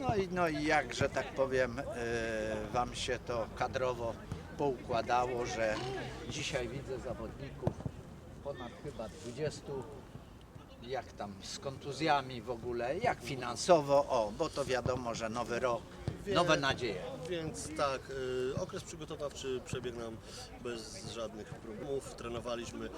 No i, no i jak, że tak powiem, e, Wam się to kadrowo poukładało, że dzisiaj widzę zawodników ponad chyba 20, jak tam z kontuzjami w ogóle, jak finansowo, o, bo to wiadomo, że nowy rok, nowe nadzieje. Więc tak, y, okres przygotowawczy przebiegł nam bez żadnych problemów. Trenowaliśmy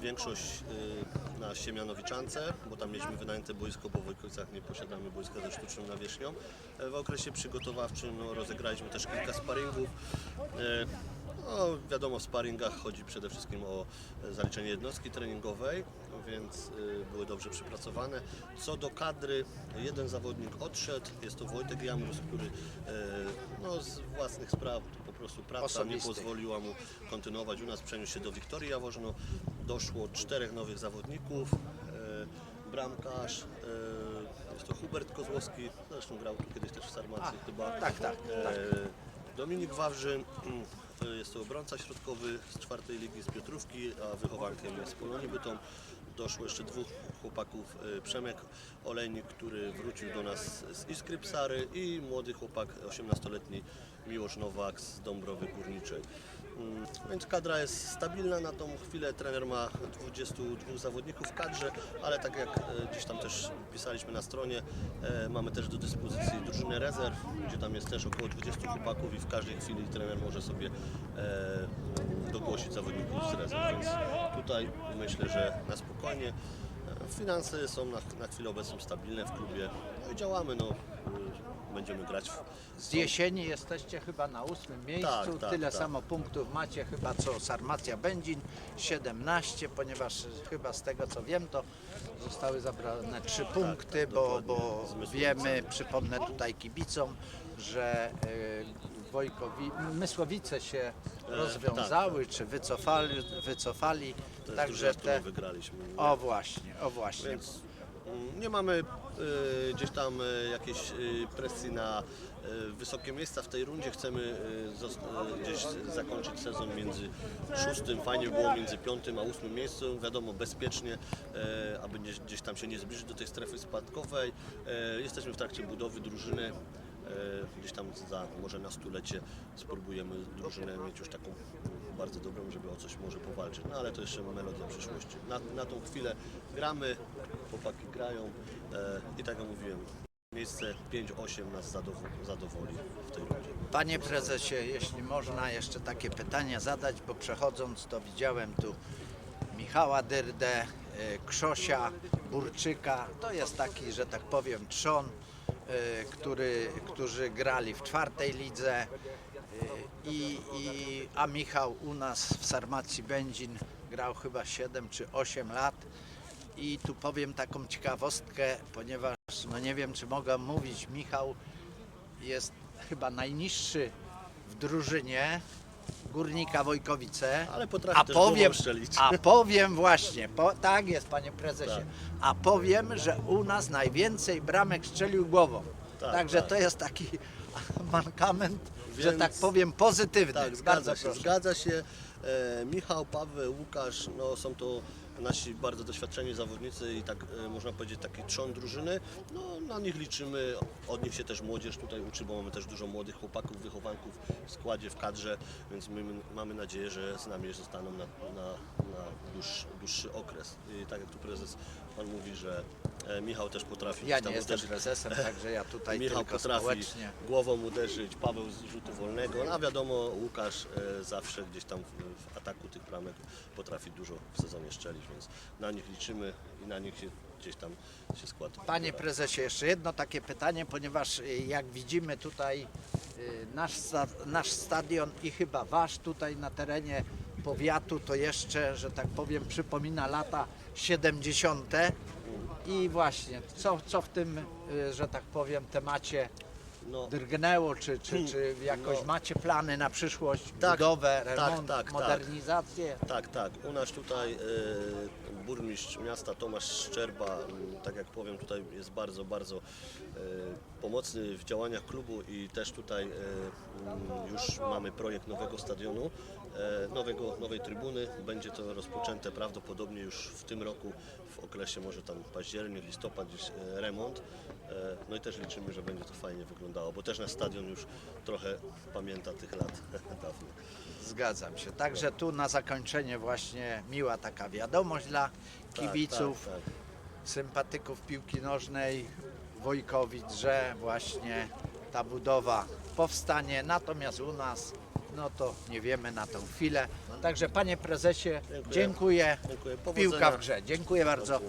większość y, na Siemianowiczance, bo tam mieliśmy wynajęte boisko, bo w Wojkowicach nie posiadamy boiska ze sztuczną nawierzchnią. E, W okresie przygotowawczym no, rozegraliśmy też kilka sparingów. E, No, wiadomo, w sparingach chodzi przede wszystkim o e, zaliczenie jednostki treningowej, więc były dobrze przypracowane. Co do kadry, jeden zawodnik odszedł, jest to Wojtek Jamrus, który no, z własnych spraw, prostu praca nie Osobistych. pozwoliła mu kontynuować u nas, przeniósł się do Wiktorii Jaworzno. Doszło czterech nowych zawodników. E, Bramkarz, e, jest to Hubert Kozłowski, zresztą grał tu kiedyś też w Sarmacji chyba. tak, tak, tak. E, Dominik Wawrzyn, jest to obrońca środkowy z czwartej ligi z Piotrówki, a wychowankiem jest Polonii Bytom. Doszło jeszcze dwóch chłopaków, e, Przemek Olejnik, który wrócił do nas z Iskry Psary i młody chłopak, 18-letni Miłosz Nowak z Dąbrowy Górniczej. Mm, Więc kadra jest stabilna na tą chwilę. Trener ma 22 zawodników w kadrze, ale tak jak e, gdzieś tam też pisaliśmy na stronie, e, mamy też do dyspozycji drużynę rezerw, gdzie tam jest też około 20 chłopaków i w każdej chwili trener może sobie e, dogłosić zawodników z rezerw. Więc tutaj myślę, że na spokojnie. Finanse są na, na chwilę obecną stabilne w klubie. No i działamy. No, będziemy grać w, Z jesieni jesteście chyba na ósmym miejscu, Tak, tak, tyle tak. samo punktów macie chyba co Sarmacja Będzin, 17, ponieważ chyba z tego co wiem to zostały zabrane trzy punkty, tak, bo, bo wiemy, przypomnę tutaj kibicom, że y, Wojkowi, Mysłowice się rozwiązały, czy wycofali, wycofali, E, tak, to jest także te... wygraliśmy. O właśnie, o właśnie. Więc nie mamy e, gdzieś tam e, jakiejś e, presji na wysokie miejsca w tej rundzie. Chcemy gdzieś zakończyć sezon między szóstym, fajnie by było między piątym a ósmym miejscu. Wiadomo, bezpiecznie, aby gdzieś, tam się nie zbliżyć do tej strefy spadkowej. Jesteśmy w trakcie budowy drużyny. E, Gdzieś tam za może na stulecie spróbujemy drużynę mieć już taką bardzo dobrą, żeby o coś może powalczyć. No ale to jeszcze melodia przyszłości. Na, na tą chwilę gramy, chłopaki grają e, i tak jak mówiłem, miejsce 5-8 nas zadowo- zadowoli w tej rundzie. Panie prezesie, jeśli można jeszcze takie pytania zadać, bo przechodząc to widziałem tu Michała Dyrdę, y, Krzosia, Burczyka. To jest taki, że tak powiem, trzon, który, którzy grali w czwartej lidze. y, I, i, a Michał u nas w Sarmacji Będzin grał chyba 7 czy 8 lat. I tu powiem taką ciekawostkę, ponieważ no nie wiem czy mogę mówić, Michał jest chyba najniższy w drużynie Górnika Wojkowice. Ale potrafi a też powiem, a powiem właśnie, po, tak jest panie prezesie, Tak. a powiem, że u nas najwięcej bramek strzelił głową. Tak, Także tak. to jest taki mankament, że Więc- tak powiem pozytywny. Tak, Bardzo zgadza się, proszę. zgadza się. E, Michał, Paweł, Łukasz, no są to nasi bardzo doświadczeni zawodnicy i tak e, można powiedzieć taki trzon drużyny. No na nich liczymy, od nich się też młodzież tutaj uczy, bo mamy też dużo młodych chłopaków, wychowanków w składzie, w kadrze, więc my mamy nadzieję, że z nami zostaną na, na, na dłuższy, dłuższy okres. I tak jak tu prezes Pan mówi, że Michał też potrafi Ja tam nie jestem uderzyć prezesem, także ja tutaj Michał tylko potrafi społecznie. głową uderzyć, Paweł z rzutu wolnego, no a wiadomo Łukasz e, zawsze gdzieś tam w, ataku tych bramek potrafi dużo w sezonie strzelić, więc na nich liczymy i na nich się gdzieś tam się skład. Panie prezesie, jeszcze jedno takie pytanie, ponieważ y, jak widzimy tutaj nasz, nasz stadion i chyba wasz tutaj na terenie powiatu to jeszcze, że tak powiem, przypomina lata 70. I właśnie, co, co w tym, y, że tak powiem, temacie No, drgnęło, czy, czy, czy jakoś No. macie plany na przyszłość, Tak, budowę, tak, remont, tak, tak. modernizację? Tak, tak. U nas tutaj e, burmistrz miasta Tomasz Szczerba, m, tak jak powiem, tutaj jest bardzo, bardzo e, pomocny w działaniach klubu i też tutaj e, m, już mamy projekt nowego stadionu. e, nowego, nowej trybuny. Będzie to rozpoczęte prawdopodobnie już w tym roku, w okresie może tam październik, listopad, gdzieś e, remont. E, No i też liczymy, że będzie to fajnie wyglądało, bo też nasz stadion już trochę pamięta tych lat dawno. Zgadzam się. Także tu na zakończenie właśnie miła taka wiadomość dla kibiców, Tak, tak, tak. sympatyków piłki nożnej Wojkowic, że właśnie ta budowa powstanie. Natomiast u nas, no to nie wiemy na tą chwilę. Także panie prezesie, Dziękuję. dziękuję. Powodzenia. Piłka w grze. Dziękuję bardzo.